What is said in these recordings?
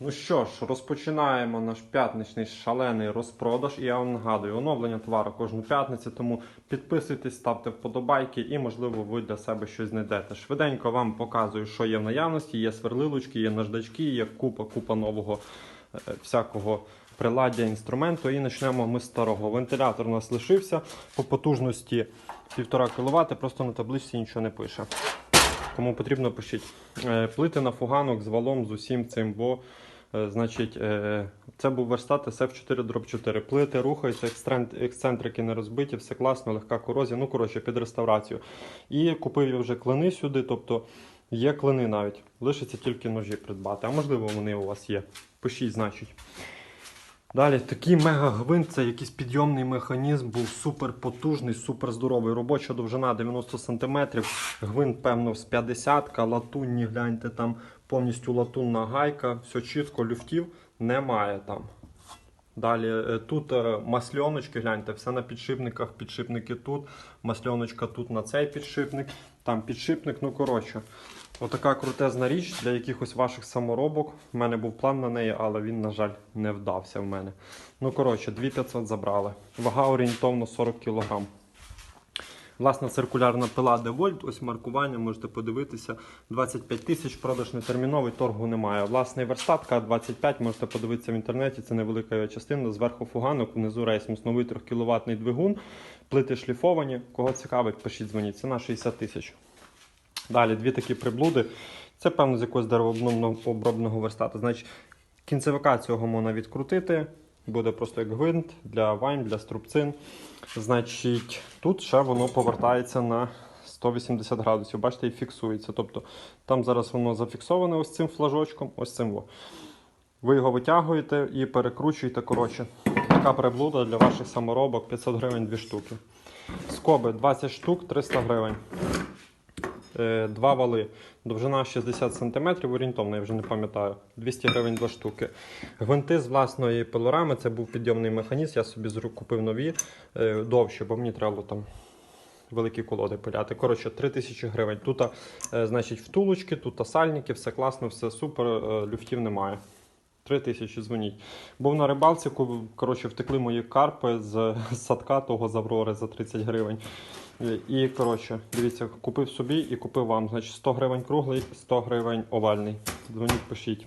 Ну що ж, розпочинаємо наш п'ятничний шалений розпродаж. І я вам нагадую, оновлення товару кожну п'ятницю, тому підписуйтесь, ставте вподобайки і, можливо, ви для себе щось знайдете. Швиденько вам показую, що є в наявності. Є сверлилочки, є наждачки, є купа, купа нового е, всякого приладдя, інструменту. І почнемо ми з старого. Вентилятор у нас лишився по потужності 1,5 кВт, просто на табличці нічого не пише. Кому потрібно, пишіть. Е, Плити на фуганок з валом, з усім цим, бо значить, е, це був верстат SF4 дроб 4. Плити рухаються, ексцентрики не розбиті, все класно, легка корозія. Ну, коротше, під реставрацію. І купив я вже клини сюди, тобто є клини навіть. Лишиться тільки ножі придбати. А можливо, вони у вас є. Пишіть, значить. Далі такий мега-гвинт, це якийсь підйомний механізм, був супер потужний, супер здоровий. Робоча довжина 90 см, гвинт, певно, з 50 латунні, гляньте, там повністю латунна гайка, все чітко, люфтів немає там. Далі е, тут е, масльоночки, гляньте, все на підшипниках, підшипники тут, масльоночка тут на цей підшипник, там підшипник, ну коротше. Отака крутезна річ для якихось ваших саморобок. У мене був план на неї, але він, на жаль, не вдався в мене. Ну, коротше, 2500 забрали. Вага орієнтовно 40 кг. Власна циркулярна пила Девольт, ось маркування, можете подивитися. 25 тисяч, продаж нетерміновий, торгу немає. Власний верстат К25, можете подивитися в інтернеті, це невелика частина. Зверху фуганок, внизу рейс, новий 3 кВт двигун, плити шліфовані. Кого цікавить, пишіть, дзвоніть. Ціна 60 тисяч. Далі дві такі приблуди. Це, певно, з якогось деревообробного верстату. Значить, кінцевика цього можна відкрутити. Буде просто як гвинт для вайм, для струбцин. Значить, тут ще воно повертається на 180 градусів. Бачите, і фіксується. Тобто там зараз воно зафіксоване ось цим флажочком, ось цим. Во. Ви його витягуєте і перекручуєте. Коротше, така приблуда для ваших саморобок 500 гривень 2 штуки. Скоби 20 штук 300 гривень. Е, Два вали. Довжина 60 см, орієнтовно, я вже не пам'ятаю. 200 гривень два штуки. Гвинти з власної пилорами, це був підйомний механізм. Я собі купив нові, е, довші, бо мені треба там великі колоди пиляти. Коротше, 3000 гривень. Тут, е, значить, втулочки, тут сальники, все класно, все супер, люфтів немає. 3 тисячі дзвоніть. Був на рибалці, коротше, втекли мої карпи з садка того з Аврори за 30 гривень. Е, І, коротше, дивіться, купив собі і купив вам. Значить, 100 гривень круглий, 100 гривень овальний. Дзвоніть, пишіть.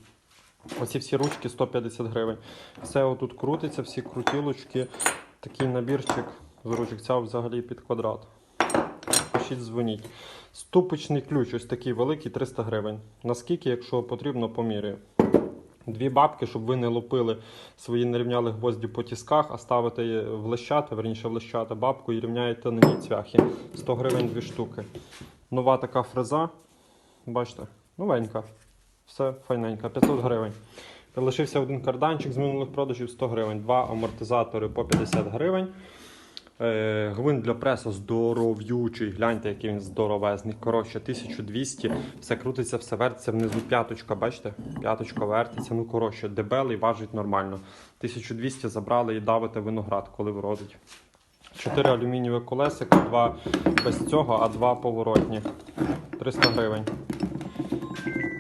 Оці всі ручки 150 гривень. Все отут крутиться, всі крутілочки. Такий набірчик з ручок. Ця взагалі під квадрат. Пишіть, дзвоніть. Ступочний ключ, ось такий великий, 300 гривень. Наскільки, якщо потрібно, поміряю. Дві бабки, щоб ви не лупили свої нерівняли гвозді по тісках, а ставите в верніше в бабку і рівняєте на ній цвяхи. 100 гривень дві штуки. Нова така фреза. Бачите, новенька. Все файненько, 500 гривень. Лишився один карданчик з минулих продажів 100 гривень. Два амортизатори по 50 гривень. Е, Гвинт для преса здоров'ючий. Гляньте, який він здоровезний. Коротше, 1200. Все крутиться, все вертиться внизу п'яточка. Бачите? П'яточка вертиться. Ну, коротше, дебелий, важить нормально. 1200 забрали і давите виноград, коли вродить. 4 алюмінієві колесика, два без цього, а два поворотні. 300 гривень.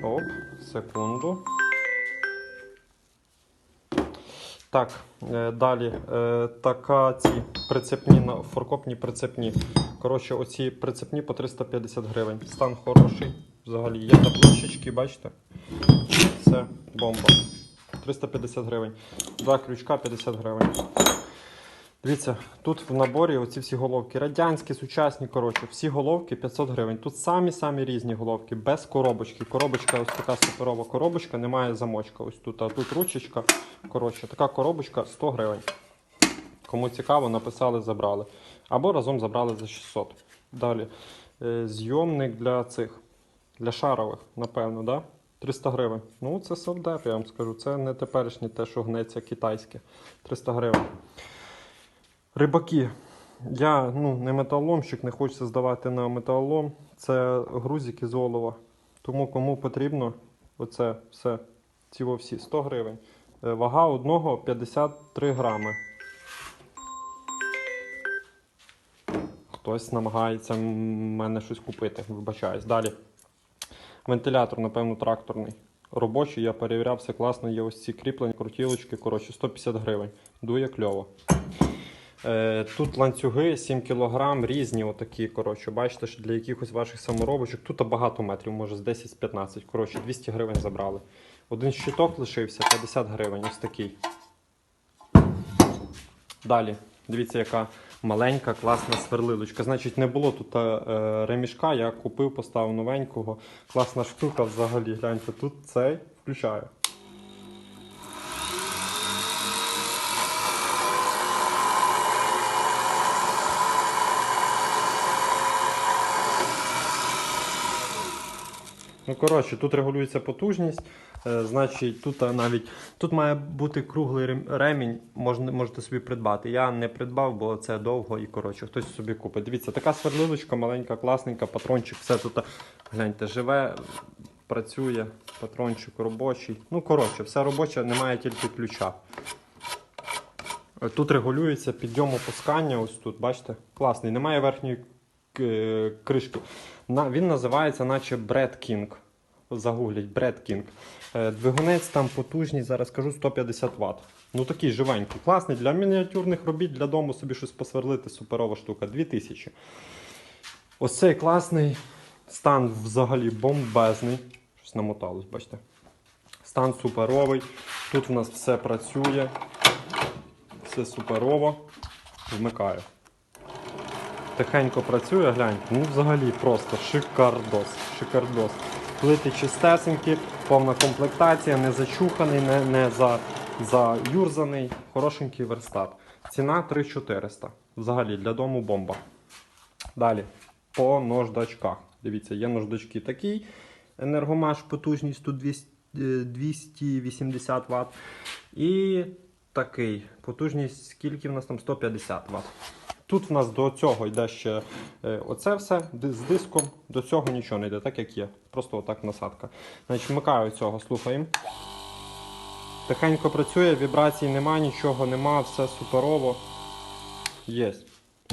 Оп, секунду. Так, е, далі. Е, така ці прицепні на форкопні прицепні. Коротше, оці прицепні по 350 гривень. Стан хороший. Взагалі є табличечки, бачите? Це бомба. 350 гривень. Два крючка 50 гривень. Дивіться, тут в наборі оці всі головки радянські, сучасні, коротше, всі головки 500 гривень. Тут самі-самі різні головки, без коробочки. Коробочка, ось така суперова коробочка, немає замочка. Ось тут, а тут ручечка. Коротше, така коробочка 100 гривень. Кому цікаво, написали, забрали. Або разом забрали за 600. Далі. Е, Зйомник для цих, для шарових, напевно, да? 300 гривень. Ну, це совдеп, я вам скажу. Це не теперішнє те, що гнеться китайське. 300 гривень. Рибаки. Я ну, не металоломщик, не хочеться здавати на металолом. Це грузики з олова. Тому кому потрібно, оце все, ці всі 100 гривень. Е, Вага одного 53 грами. Хтось намагається мене щось купити, вибачаюсь. Далі. Вентилятор, напевно, тракторний. робочий, я перевіряв, все класно. Є ось ці кріплення, крутілочки, коротше, 150 гривень. Дує кльово. Е, тут ланцюги 7 кг, різні, отакі. Коротше, бачите, що для якихось ваших саморобочок. Тут багато метрів, може з 10-15. Коротше, 200 гривень забрали. Один щиток лишився, 50 гривень, ось такий. Далі, дивіться, яка маленька, класна сверлилочка. Значить, не було тут е, ремішка, я купив, поставив новенького. Класна штука взагалі. Гляньте, тут цей включаю. Ну, коротше, тут регулюється потужність. Е, значить, тут навіть тут має бути круглий ремінь, можете собі придбати. Я не придбав, бо це довго і коротше, хтось собі купить. Дивіться, така сверлилочка, маленька, класненька, патрончик, все тут, гляньте, живе, працює, патрончик робочий. Ну, коротше, все робоче, немає тільки ключа. Е, Тут регулюється підйом опускання, ось тут, бачите? Класний, немає верхньої кришки. Він називається, наче Brad King. Загугліть King. Е, Двигунець там потужність, зараз скажу 150 Вт. Ну такий живенький, класний для мініатюрних робіт, для дому собі щось посверлити, суперова штука. 2000. Ось цей класний стан взагалі бомбезний. Щось намоталось, бачите. Стан суперовий. Тут в нас все працює. Все суперово. Вмикаю. Тихенько працює, гляньте. Ну взагалі просто шикардос. Шикардос. Плити чистесенькі, повна комплектація, не зачуханий, не, не за, заюрзаний. Хорошенький верстат. Ціна 3400. Взагалі для дому бомба. Далі. По нождачках. Дивіться, є нождачки такий. Енергомаш потужність тут 200, е, 280 Вт. І такий. Потужність, скільки в нас там 150 Вт. Тут в нас до цього йде ще е, оце все з диском. До цього нічого не йде, так як є. Просто отак насадка. Значить, вмикаю цього, слухаємо. Тихенько працює, вібрацій нема, нічого нема, все суперово. Є.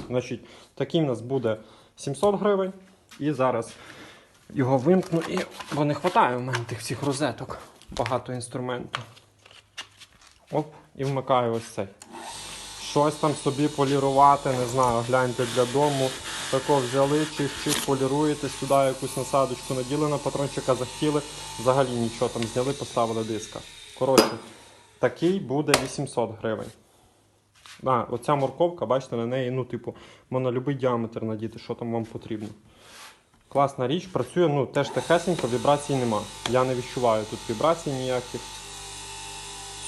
Значить, такий в нас буде 700 гривень. І зараз його вимкну, і... бо не вистачає в мене тих всіх розеток. Багато інструменту. Оп, і вмикаю ось цей. Щось там собі полірувати, не знаю, гляньте для дому. Тако взяли, чих-чих, поліруєте, сюди якусь насадочку наділи на патрончика, захотіли, взагалі нічого там зняли, поставили диска. Коротше, такий буде 800 гривень. А, оця морковка, бачите, на неї, ну, типу, можна любий діаметр надіти, що там вам потрібно. Класна річ, працює, ну, теж тихесенько, вібрацій нема. Я не відчуваю тут вібрацій ніяких.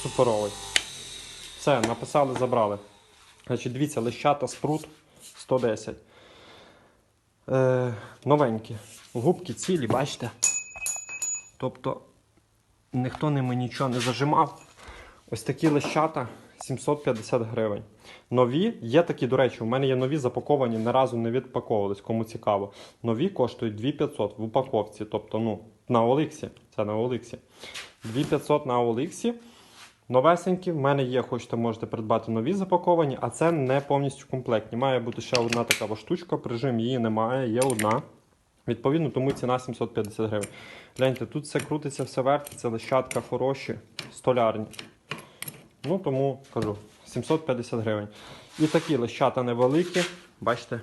Суперовий. Все, написали, забрали. Значить, дивіться, лещата спрут 110. Е, новенькі. Губки цілі, бачите? Тобто ніхто ними нічого не зажимав. Ось такі лещата 750 гривень. Нові, є такі, до речі, у мене є нові запаковані, ні разу не відпаковувались, кому цікаво. Нові коштують 2500 в упаковці. Тобто, ну, на Оликсі. Це на Оликсі. 2500 на Оликсі. Новесенькі, в мене є, хочете, можете придбати нові запаковані, а це не повністю комплектні. Має бути ще одна така штучка, прижим її немає, є одна. Відповідно, тому ціна 750 гривень. Гляньте, тут все крутиться, все вертиться, лищатка хороші, столярні. Ну, тому кажу, 750 гривень. І такі лищата невеликі, бачите,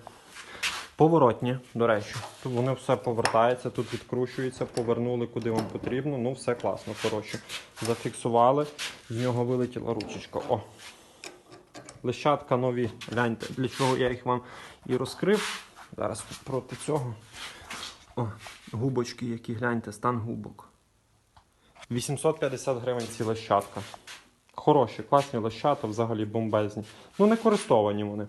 поворотні, до речі. Тут вони все повертається, тут відкручується, повернули куди вам потрібно. Ну, все класно. Коротше, зафіксували, з нього вилетіла ручечка. О! Лищатка нові. Гляньте, для чого я їх вам і розкрив. Зараз проти цього. О, губочки, які гляньте, стан губок. 850 гривень ці лещатка. Хороші, класні лещата, взагалі бомбезні. Ну, не користовані вони.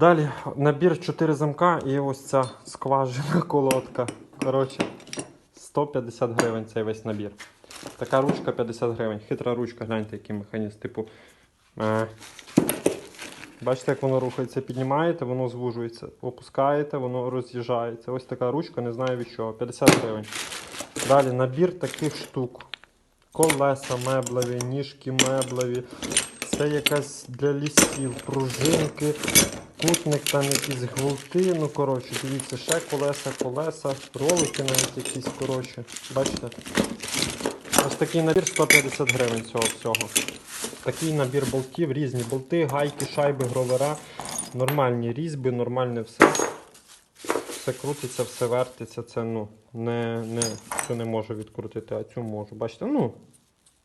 Далі набір 4 замка і ось ця скважина колодка. Коротше, 150 гривень цей весь набір. Така ручка 50 гривень. Хитра ручка, гляньте, який механізм. Типу. Е. Бачите, як воно рухається, піднімаєте, воно звужується. Опускаєте, воно роз'їжджається. Ось така ручка, не знаю від чого. 50 гривень. Далі набір таких штук. Колеса меблеві, ніжки меблеві. Це якась для лісів, пружинки. Кутник, там якісь гвинти, ну коротше, дивіться, ще колеса, колеса, ролики навіть якісь, коротше. Бачите? Ось такий набір 150 гривень цього всього. Такий набір болтів, різні болти, гайки, шайби, гровера, нормальні різьби, нормальне все. Все крутиться, все вертиться, це ну, не, не, цю не можу відкрутити, а цю можу. Бачите, ну,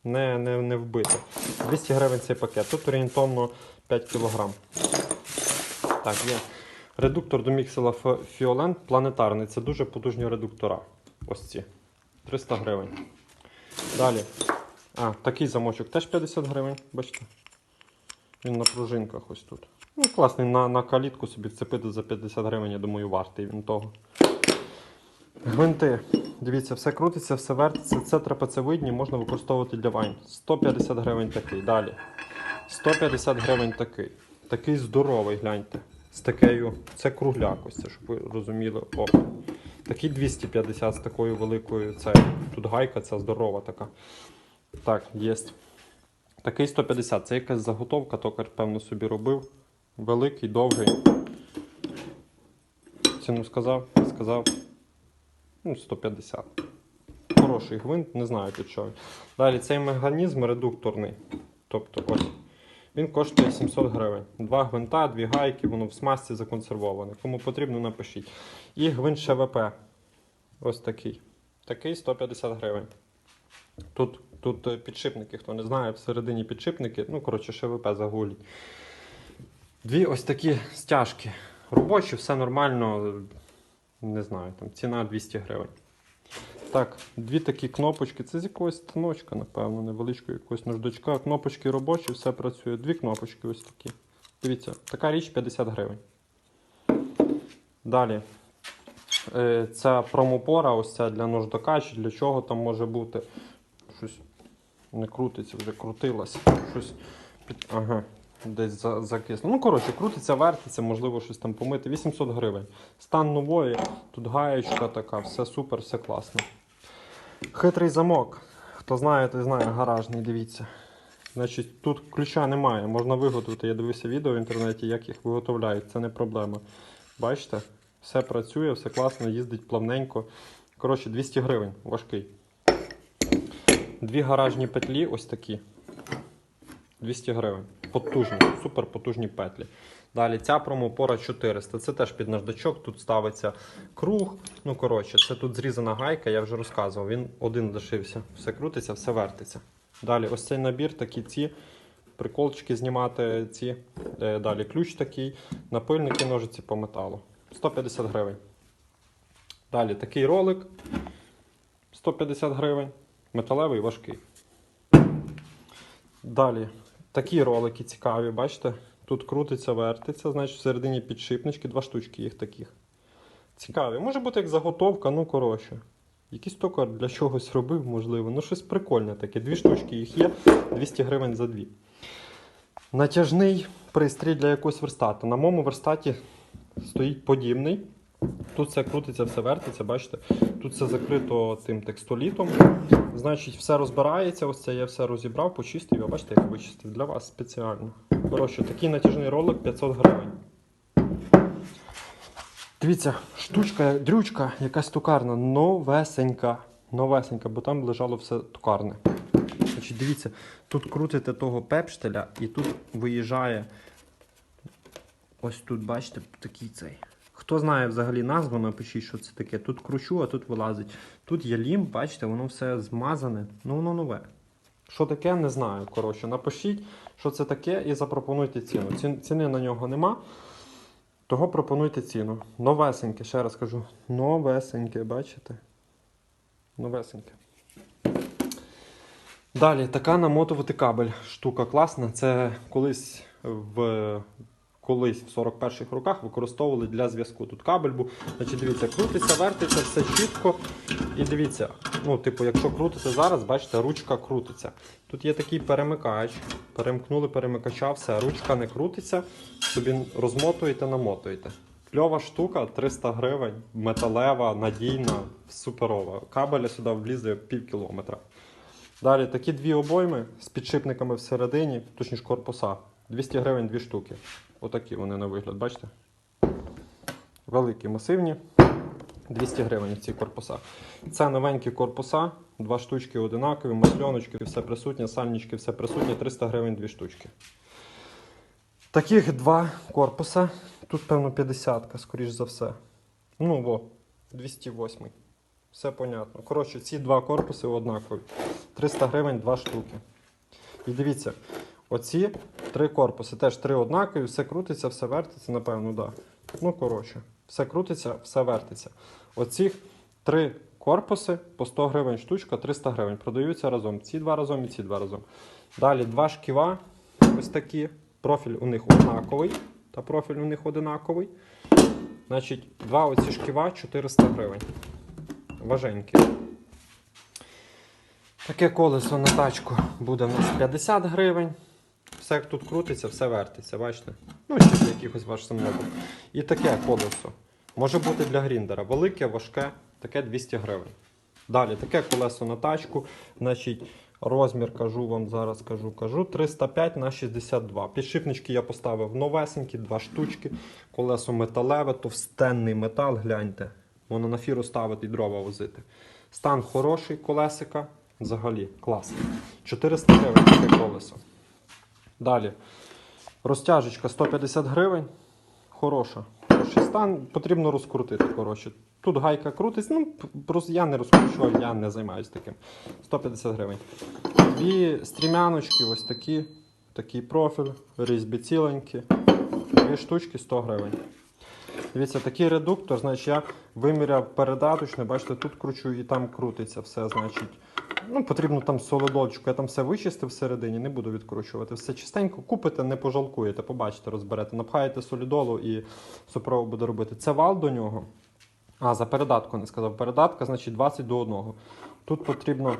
не, не, не вбито. 200 гривень цей пакет. Тут орієнтовно 5 кг. Так, є. Редуктор до міксела Фіолент планетарний. Це дуже потужні редуктора. Ось ці. 300 гривень. Далі. А, такий замочок теж 50 гривень, бачите? Він на пружинках ось тут. Ну, класний, на, на калітку собі вцепити за 50 гривень, я думаю, вартий він того. Гвинти. Дивіться, все крутиться, все вертиться. Це трапецевидні, можна використовувати для вайн. 150 гривень такий. Далі. 150 гривень такий. Такий здоровий, гляньте. З такою. Це кругляк, ось це, щоб ви розуміли. О. Такий 250 з такою великою. Це тут гайка, ця здорова така. Так, є. Такий 150. Це якась заготовка, токар, певно, собі робив. Великий, довгий. Ціну сказав, сказав. Ну, 150. Хороший гвинт, не знаю під що. Далі цей механізм редукторний. Тобто ось. Він коштує 700 гривень. Два гвинта, дві гайки, воно в смазці законсервоване. Кому потрібно, напишіть. І гвинт ШВП. Ось такий. Такий 150 гривень. Тут, тут е, підшипники, хто не знає, всередині підшипники, ну, коротше, ШВП загулі. Дві ось такі стяжки. Робочі, все нормально. Не знаю, там ціна 200 гривень. Так, дві такі кнопочки. Це з якогось станочка, напевно, невеличкого якогось наждачка. Кнопочки робочі, все працює. Дві кнопочки ось такі. Дивіться, така річ 50 гривень. Далі. Е, Ця промопора, ось ця для нождака, чи для чого там може бути. Щось не крутиться, вже крутилось. Щось під... Ага, десь за, закисло. Ну, коротше, крутиться, вертиться, можливо, щось там помити. 800 гривень. Стан нової, тут гаєчка така, все супер, все класно. Хитрий замок. Хто знає, той знає, гаражний, дивіться. Значить, тут ключа немає, можна виготовити. Я дивився відео в інтернеті, як їх виготовляють, це не проблема. Бачите? Все працює, все класно, їздить плавненько. Коротше, 200 гривень, важкий. Дві гаражні петлі, ось такі. 200 гривень. Потужні, супер потужні петлі. Далі ця промопора 400. Це теж під наждачок. Тут ставиться круг. Ну, коротше, це тут зрізана гайка, я вже розказував. Він один лишився. Все крутиться, все вертиться. Далі, ось цей набір, такі ці. Приколчики знімати ці. Е, Далі ключ такий, напильники, ножиці по металу. 150 гривень. Далі такий ролик. 150 гривень. Металевий важкий. Далі такі ролики цікаві, бачите? Тут крутиться, вертиться, значить всередині підшипнички, два штучки їх таких. Цікаві. Може бути як заготовка, ну коротше. Якийсь токар для чогось робив, можливо. Ну, щось прикольне таке. Дві штучки їх є, 200 гривень за дві. Натяжний пристрій для якогось верстата. На моєму верстаті стоїть подібний. Тут все крутиться, все вертиться, бачите? Тут все закрито тим текстолітом. Значить, все розбирається. Ось це я все розібрав, почистив. А бачите, як вичистив для вас спеціально. Коротше, такий натяжний ролик 500 гривень. Дивіться, штучка, дрючка, якась токарна, новесенька. Новесенька, бо там лежало все токарне. Значить, дивіться, тут крутите того пепштеля і тут виїжджає. Ось тут, бачите, такий цей. Хто знає взагалі назву, напишіть, що це таке. Тут кручу, а тут вилазить. Тут є лім, бачите, воно все змазане. Ну, воно нове. Що таке, не знаю. Коротше, напишіть, що це таке, і запропонуйте ціну. Ці- Ціни на нього нема. Того пропонуйте ціну. Новесеньке, ще раз кажу. Новесеньке, бачите? Новесеньке. Далі, така намотувати кабель. Штука класна. Це колись в. Колись в 41-х роках використовували для зв'язку. Тут кабель був. Значить, дивіться, крутиться, вертиться, все чітко. І дивіться, ну, типу, якщо крутите зараз, бачите, ручка крутиться. Тут є такий перемикач. Перемкнули перемикача, все, ручка не крутиться, собі розмотуєте, намотуєте. Кльова штука, 300 гривень, металева, надійна, суперова. Кабеля сюди влізе пів кілометра. Далі такі дві обойми з підшипниками всередині, точніше корпуса. 200 гривень дві штуки. Отакі вони на вигляд, бачите? Великі, масивні. 200 гривень ці корпуса. Це новенькі корпуса, два штучки одинакові, масльоночки, все присутнє, сальнички, все присутнє, 300 гривень дві штучки. Таких два корпуса. Тут, певно, 50, скоріш за все. Ну, во, 208. Все понятно. Коротше, ці два корпуси однакові. 300 гривень два штуки. І дивіться, оці три корпуси, теж три однакові, все крутиться, все вертиться, напевно. Да. Ну, коротше, все крутиться, все вертиться. Оцих три корпуси по 100 гривень штучка, 300 гривень. Продаються разом. Ці два разом і ці два разом. Далі два шківа, ось такі. Профіль у них однаковий, та профіль у них одинаковий. Значить, два оці шківа 400 гривень. Важенькі. Таке колесо на тачку буде у нас 50 гривень. Все тут крутиться, все вертиться, бачите? Ну, ще для якихось ваш самолобок. І таке колесо. Може бути для гріндера. Велике, важке, таке 200 гривень. Далі, таке колесо на тачку. Значить, розмір кажу вам зараз, кажу, кажу. 305 на 62. Підшипнички я поставив новесенькі, два штучки. Колесо металеве, товстенний метал, гляньте. Воно на фіру ставити і дрова возити. Стан хороший колесика. Взагалі, клас. 400 гривень таке колесо. Далі. Розтяжечка 150 гривень. Хороша. Хороший потрібно розкрутити. Коротше. Тут гайка крутиться. Ну, я не розкручував, я не займаюся таким. 150 гривень. Дві стрімяночки, ось такі. Такий профіль, різьбі ціленькі. Дві штучки 100 гривень. Дивіться, такий редуктор, значить я виміряв передаточне, бачите, тут кручу і там крутиться все. Значить, ну, потрібно там солодолочку, я там все вичистив всередині, не буду відкручувати. Все чистенько купите, не пожалкуєте, побачите, розберете. Напхаєте солідолу і супрово буде робити. Це вал до нього. А, за передатку не сказав. Передатка, значить, 20 до 1. Тут потрібно,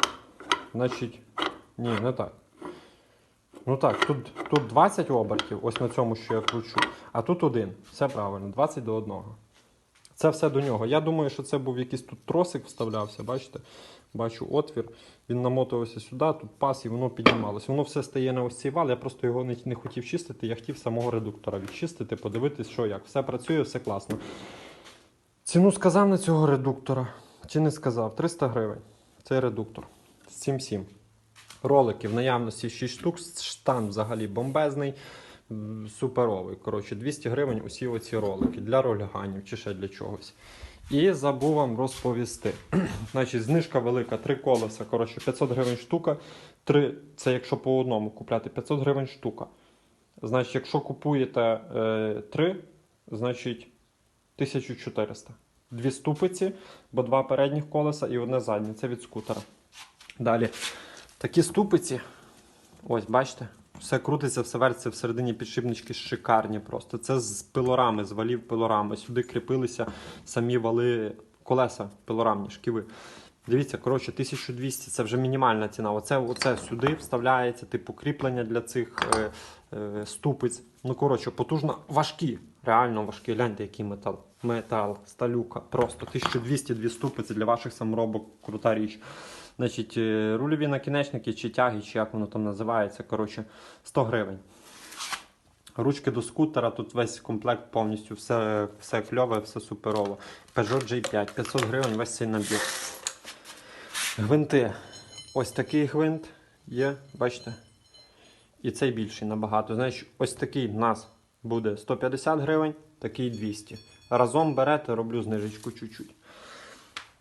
значить, ні, не так. Ну так, тут, тут 20 обертів, ось на цьому, що я кручу, а тут один. Все правильно, 20 до 1. Це все до нього. Я думаю, що це був якийсь тут тросик вставлявся, бачите? Бачу отвір. Він намотувався сюди, тут пас і воно піднімалося. Воно все стає на ось цей вал. Я просто його не, не хотів чистити, я хотів самого редуктора відчистити, подивитись, що як. Все працює, все класно. Ціну сказав на цього редуктора. Чи не сказав? 300 гривень. Цей редуктор. З цим всім. Ролики в наявності 6 штук. Штан взагалі бомбезний, суперовий. Коротше, 200 гривень усі оці ролики для рольганів чи ще для чогось. І забув вам розповісти. Значить, знижка велика, три колеса. Коротше, 500 гривень штука. Три, це якщо по одному купляти, 500 гривень штука. Значить, якщо купуєте е, три, значить 1400. Дві ступиці, бо два передніх колеса і одне заднє. Це від скутера. Далі. Такі ступиці. Ось, бачите? Все крутиться, все вертиться всередині підшипнички шикарні просто. Це з пилорами, з валів пилорами. Сюди кріпилися самі вали колеса пилорамні, шківи. Дивіться, коротше, 1200 це вже мінімальна ціна. Оце, оце сюди вставляється, типу кріплення для цих е, е, ступиць. Ну, коротше, потужно важкі. Реально важкі. Гляньте, який метал. Метал, сталюка. Просто 1200 дві ступиці для ваших саморобок. Крута річ. Значить, е, рульові накінечники чи тяги, чи як воно там називається. Коротше, 100 гривень. Ручки до скутера, тут весь комплект повністю, все, все кльове, все суперово. Peugeot J5, 500 гривень весь цей набір. Гвинти. Ось такий гвинт є, бачите? І цей більший набагато. Значить, ось такий в нас буде 150 гривень, такий 200. Разом берете, роблю знижечку чуть-чуть.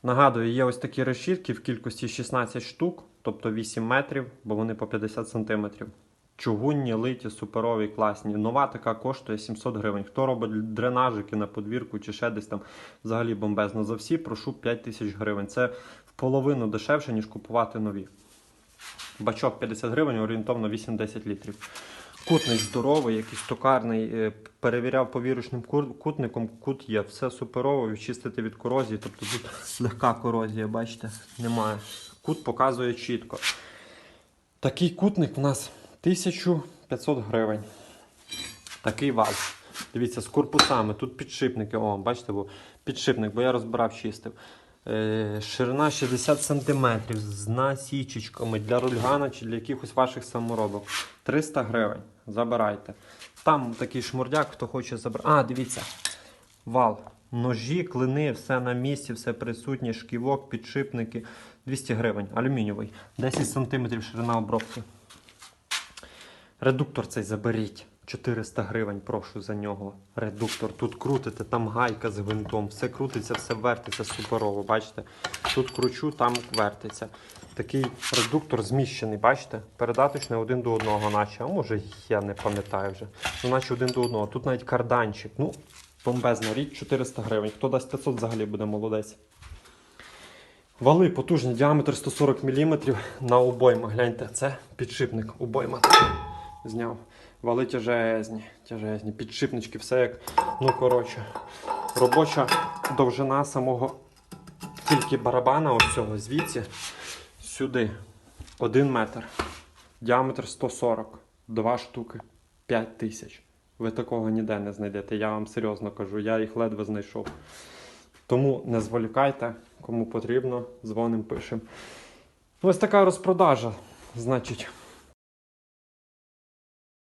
Нагадую, є ось такі решітки в кількості 16 штук, тобто 8 метрів, бо вони по 50 сантиметрів. Чугунні, литі, суперові, класні. Нова така коштує 700 гривень. Хто робить дренажики на подвірку чи ще десь там взагалі бомбезно за всі, прошу 5 тисяч гривень. Це половину дешевше, ніж купувати нові. Бачок 50 гривень, орієнтовно 8-10 літрів. Кутник здоровий, якийсь токарний. е, Перевіряв повірочним кутником. Кут є, все суперово, відчистити від корозії. Тобто тут легка корозія, бачите, немає. Кут показує чітко. Такий кутник у нас 1500 гривень. Такий вал. Дивіться, з корпусами. Тут підшипники. О, бачите, бо підшипник, бо я розбирав, чистив. Е, ширина 60 см з насічечками для рульгана чи для якихось ваших саморобок. 300 гривень. Забирайте. Там такий шмурдяк, хто хоче забрати. А, дивіться. Вал. Ножі, клини, все на місці, все присутнє, шківок, підшипники. 200 гривень, алюмінієвий. 10 см ширина обробки. Редуктор цей заберіть. 400 гривень, прошу за нього. Редуктор. Тут крутите, там гайка з гвинтом. Все крутиться, все вертиться суперово. Бачите? Тут кручу, там вертиться. Такий редуктор зміщений, бачите? Передаточний один до одного, наче. А може я не пам'ятаю вже. Ну, наче один до одного. Тут навіть карданчик. Ну, бомбезна річ, 400 гривень. Хто дасть 500, взагалі буде молодець. Вали потужні, діаметр 140 мм на обойма. Гляньте, це підшипник. Обойма зняв. Вали тяжезні, тяжезні, підшипнички, все як. Ну, коротше, робоча довжина самого тільки барабана, ось цього звідси, сюди. 1 метр. Діаметр 140. Два штуки. 5 тисяч. Ви такого ніде не знайдете. Я вам серйозно кажу, я їх ледве знайшов. Тому не зволікайте, кому потрібно, дзвоним, пишемо. Ось така розпродажа. Значить,